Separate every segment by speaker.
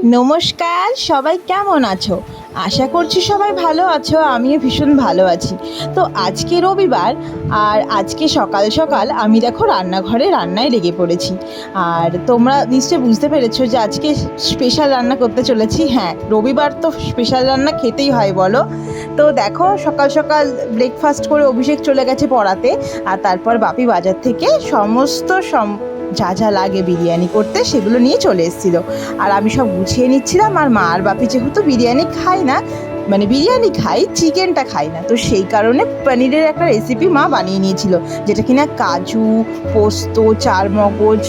Speaker 1: নমস্কার, সবাই কেমন আছো? আশা করছি সবাই ভালো আছো, আমিও ভীষণ ভালো আছি। তো আজকে রবিবার, আর আজকে সকাল সকাল আমি দেখো রান্নাঘরে রান্নায় লেগে পড়েছি। আর তোমরা নিশ্চয়ই বুঝতে পেরেছ যে আজকে স্পেশাল রান্না করতে চলেছি। হ্যাঁ রবিবার তো স্পেশাল রান্না খেতেই হয়, বলো। তো দেখো সকাল সকাল ব্রেকফাস্ট করে অভিষেক চলে গেছে পড়াতে, আর তারপর বাপি বাজার থেকে সমস্ত সম যা যা লাগে বিরিয়ানি করতে সেগুলো নিয়ে চলে এসেছিল। আর আমি সব গুছিয়ে নিচ্ছিলাম, আর মা আর বাপি যেহেতু বিরিয়ানি খায় না মানে বিরিয়ানি খাই, চিকেনটা খাই না, তো সেই কারণে পনিরের একটা রেসিপি মা বানিয়ে নিয়েছিল, যেটা কিনা কাজু, পোস্ত চারমগজ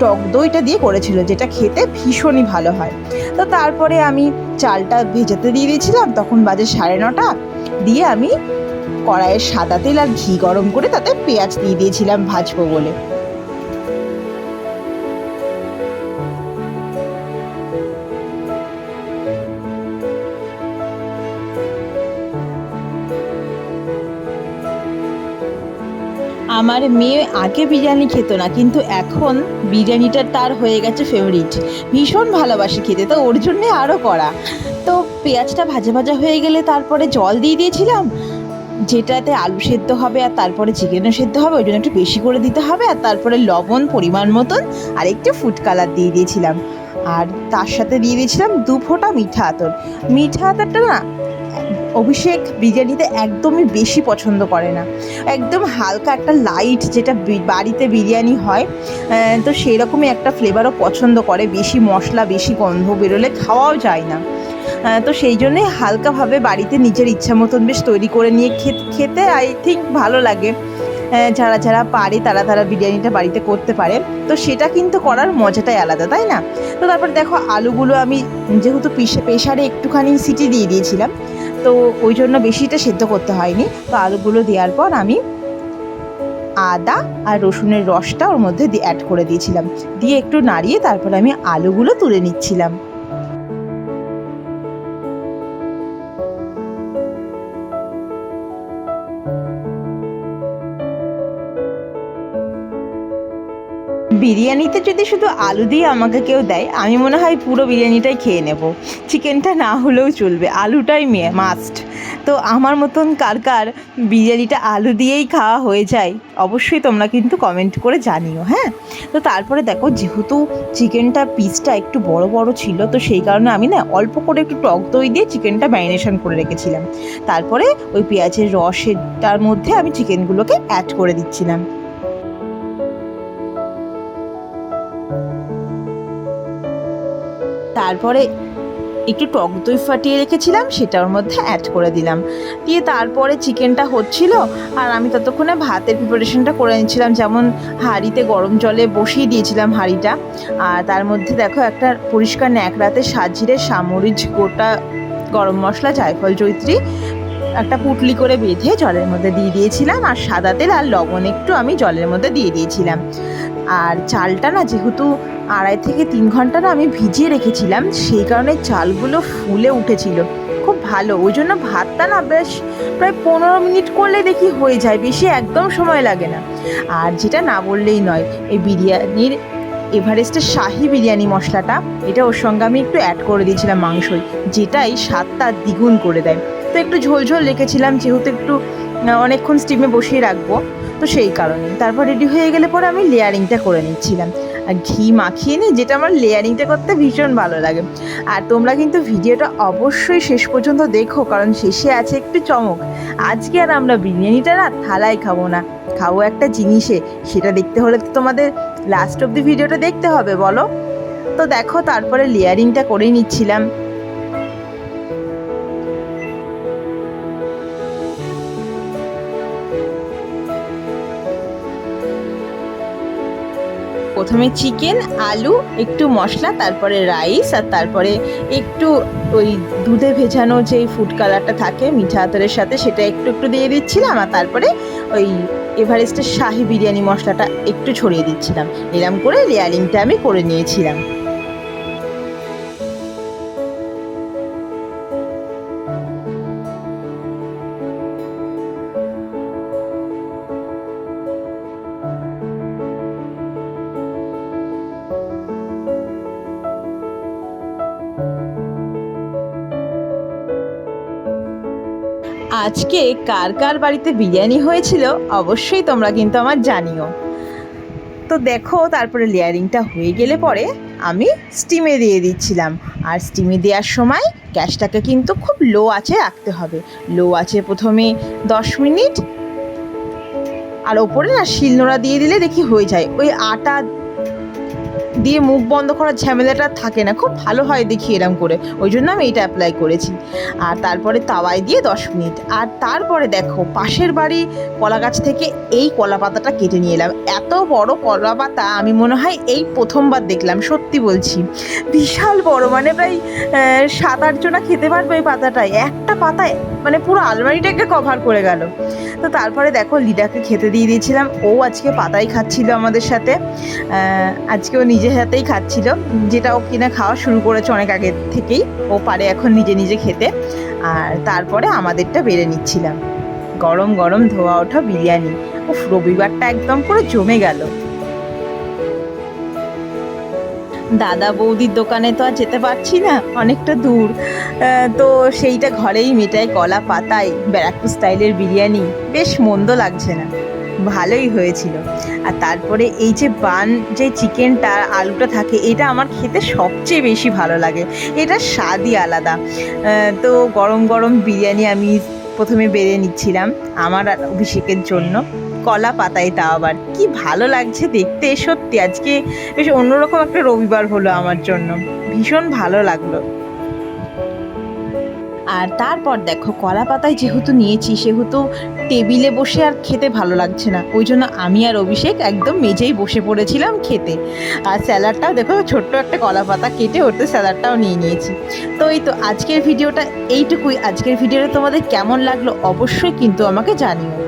Speaker 1: টক দইটা দিয়ে করেছিল, যেটা খেতে ভীষণই ভালো হয়। তো তারপরে আমি চালটা ভেজাতে দিয়ে দিয়েছিলাম, তখন বাজে সাড়ে নটা, দিয়ে আমি কড়াইয়ের সাদা তেল আর ঘি গরম করে তাতে পেঁয়াজ দিয়ে দিয়েছিলাম ভাজবো বলে। আমার মেয়ে আগে বিরিয়ানি খেত না, কিন্তু এখন বিরিয়ানিটা তার হয়ে গেছে ফেভারিট ভীষণ ভালোবাসে খেতে, তো ওর জন্যে আরও করা। তো পেঁয়াজটা ভাজা ভাজা হয়ে গেলে তারপরে জল দিয়ে দিয়েছিলাম, যেটাতে আলু সেদ্ধ হবে আর তারপরে চিকেনও সেদ্ধ হবে, ওই জন্য একটু বেশি করে দিতে হবে আর তারপরে লবণ পরিমাণ মতন আর একটু ফুড কালার দিয়ে দিয়েছিলাম। আর তার সাথে দিয়ে দিয়েছিলাম দু ফোঁটা মিঠা আতর। মিঠা আতরটা না অভিষেক বিরিয়ানিতে একদমই বেশি পছন্দ করে না। একদম হালকা একটা লাইট যেটা বাড়িতে বিরিয়ানি হয় তো সেই রকমই একটা ফ্লেভারও পছন্দ করে। বেশি মশলা, বেশি গন্ধ বেরোলে খাওয়াও যায় না। তো সেই জন্যে হালকাভাবে বাড়িতে নিজের ইচ্ছা মতন বেশ তৈরি করে নিয়ে খেতে আই থিঙ্ক ভালো লাগে। যারা যারা পারে তারা তারা বিরিয়ানিটা বাড়িতে করতে পারে। তো সেটা কিন্তু করার মজাটাই আলাদা, তাই না? তো তারপর দেখো, আলুগুলো আমি যেহেতু পিসে প্রেশারে একটুখানি সিটি দিয়ে দিয়েছিলাম তো ওই জন্য বেশিটা সেদ্ধ করতে হয়নি। তো আলুগুলো দেওয়ার পর আমি আদা আর রসুনের রসটা ওর মধ্যে অ্যাড করে দিয়েছিলাম। দিয়ে একটু নাড়িয়ে তারপর আমি আলুগুলো তুলে নিচ্ছিলাম। বিরিয়ানিতে যদি শুধু আলু দিয়ে আমাকে কেউ দেয়, আমি মনে হয় পুরো বিরিয়ানিটাই খেয়ে নেব। চিকেনটা না হলেও চলবে। আলুটাই মাস্ট তো আমার মতন কার কার বিরিয়ানিটা আলু দিয়েই খাওয়া হয়ে যায়, অবশ্যই তোমরা কিন্তু কমেন্ট করে জানিও হ্যাঁ? তো তারপরে দেখো, যেহেতু চিকেনটা পিসটা একটু বড় বড় ছিল, তো সেই কারণে আমি না অল্প করে একটু টক দই দিয়ে চিকেনটা ম্যারিনেশন করে রেখেছিলাম। তারপরে ওই পেঁয়াজের রসেরটার মধ্যে আমি চিকেনগুলোকে অ্যাড করে দিচ্ছিলাম। তারপরে একটু টক দই ফাটিয়ে রেখেছিলাম, সেটা ওর মধ্যে অ্যাড করে দিলাম। দিয়ে তারপরে চিকেনটা হচ্ছিল, আর আমি ততক্ষণে ভাতের প্রিপারেশনটা করে নিচ্ছিলাম। যেমন হাঁড়িতে গরম জলে বসিয়ে দিয়েছিলাম হাঁড়িটা, আর তার মধ্যে দেখো একটা পরিষ্কার ন্যাকড়াতে সাজিরে সামরিচ গোটা গরম মশলা, জায়ফল জৈত্রী একটা পুটলি করে বেঁধে জলের মধ্যে দিয়ে দিয়েছিলাম, আর সাদা তেল আর লবণ একটু আমি জলের মধ্যে দিয়ে দিয়েছিলাম। আর চালটা না যেহেতু আড়াই থেকে তিন ঘণ্টা না আমি ভিজিয়ে রেখেছিলাম, সেই কারণে চালগুলো ফুলে উঠেছিল। খুব ভালো, ওই জন্য ভাতটা না বেশ প্রায় পনেরো মিনিট করলে দেখি হয়ে যায়, বেশি একদম সময় লাগে না। আর যেটা না বললেই নয়, এই বিরিয়ানির এভারেস্টের শাহি বিরিয়ানি মশলাটা, এটা ওর সঙ্গে আমি একটু অ্যাড করে দিয়েছিলাম মাংসই, যেটাই স্বাদটা দ্বিগুণ করে দেয়। তো একটু ঝোল ঝোল রেখেছিলাম, যেহেতু একটু অনেকক্ষণ স্টিমে বসিয়ে রাখব, তো সেই কারণে। তারপর রেডি হয়ে গেলে পরে আমি লেয়ারিংটা করে নিচ্ছিলাম। ঘি মাখিয়ে নিই যেটা আমার লেয়ারিংটা করতে ভীষণ ভালো লাগে। আর তোমরা কিন্তু ভিডিওটা অবশ্যই শেষ পর্যন্ত দেখো, কারণ শেষে আছে একটু চমক। আজকে আর আমরা বিরিয়ানিটা না থালায় খাব না। খাব একটা জিনিসে, সেটা দেখতে হলে তো তোমাদের লাস্ট অব দি ভিডিওটা দেখতে হবে, বলো? তো দেখো, তারপরে লেয়ারিংটা করে নিচ্ছিলাম। প্রথমে চিকেন, আলু, একটু মশলা, তারপরে রাইস আর তারপরে একটু ওই দুধে ভেজানো যেই ফুড কালারটা থাকে মিঠা আতরের সাথে সেটা একটু একটু দিয়ে দিচ্ছিলাম আর তারপরে ওই এভারেস্টের শাহি বিরিয়ানি মশলাটা একটু ছড়িয়ে দিচ্ছিলাম। এরম করে লেয়ারিংটা আমি করে নিয়েছিলাম। আজকে কার কার বাড়িতে বিরিয়ানি হয়েছিল অবশ্যই তোমরা কিন্তু আমার জানিও। তো দেখো, তারপরে লেয়ারিংটা হয়ে গেলে পরে আমি স্টিমে দিয়ে দিচ্ছিলাম। আর স্টিমে দেওয়ার সময় গ্যাসটাকে কিন্তু খুব লো আছে রাখতে হবে। লো আছে প্রথমে দশ মিনিট, আর ওপরে না শিলনোড়া দিয়ে দিলে দেখি হয়ে যায়। ওই আটা দিয়ে মুখ বন্ধ করার ঝামেলাটা থাকে না। খুব ভালো হয় দেখি এরম করে। ওই জন্য আমি এটা অ্যাপ্লাই করেছি। আর তারপরে তাওয়ায় দিয়ে দশ মিনিট। আর তারপরে দেখো, পাশের বাড়ি কলা গাছ থেকে এই কলা পাতাটা কেটে নিয়ে এলাম। এত বড় কলা পাতা আমি মনে হয় এই প্রথমবার দেখলাম, সত্যি বলছি। বিশাল বড় মানে প্রায় সাত আট জনা খেতে পারবে ওই পাতাটায়। একটা পাতায় মানে পুরো আলমারিটাকে কভার করে গেল। তো তারপরে দেখো লিডাকে খেতে দিয়ে দিয়েছিলাম। ও আজকে পাতাই খাচ্ছিল আমাদের সাথে। আজকে ও নিজের হাতেই খাচ্ছিল। যেটা ও কিনা খাওয়া শুরু করেছে অনেক আগে থেকেই। ও পারে এখন নিজে নিজে খেতে। আর তারপরে আমাদেরটা বেড়ে নিচ্ছিলাম। গরম গরম ধোয়া ওঠা বিরিয়ানি। ও রবিবারটা একদম পুরো জমে গেল। দাদা বৌদির দোকানে তো আর যেতে পারছি না, অনেকটা দূর। তো সেইটা ঘরেই মেটাই কলা পাতায়, ব্যারাকপুর স্টাইলের বিরিয়ানি। বেশ মন্দ লাগছে না। ভালোই হয়েছিল। আর তারপরে এই যে বান, যে চিকেনটা, আলুটা থাকে, এটা আমার খেতে সবচেয়ে বেশি ভালো লাগে। এটা স্বাদই আলাদা। তো গরম গরম বিরিয়ানি আমি প্রথমে বেড়ে নিচ্ছিলাম আমার অভিষেকের জন্য। কলা পাতায় তা আবার। কি ভালো লাগছে দেখতে, সত্যি। আজকে বেশ অন্যরকম একটা রবিবার হলো আমার জন্য। ভীষণ ভালো লাগল। আর তারপর দেখো, কলা পাতায় যেহেতু নিয়েছি, সেহেতু টেবিলে বসে আর খেতে ভালো লাগছে না। ওই জন্য আমি আর অভিষেক একদম মেঝেই বসে পড়েছিলাম খেতে। আর স্যালাডটাও দেখো, ছোট্ট একটা কলা পাতা কেটে ওতে স্যালাডটাও নিয়ে নিয়েছি। তো এই তো আজকের ভিডিওটা এইটুকুই। আজকের ভিডিওটা তোমাদের কেমন লাগল অবশ্যই কিন্তু আমাকে জানিও।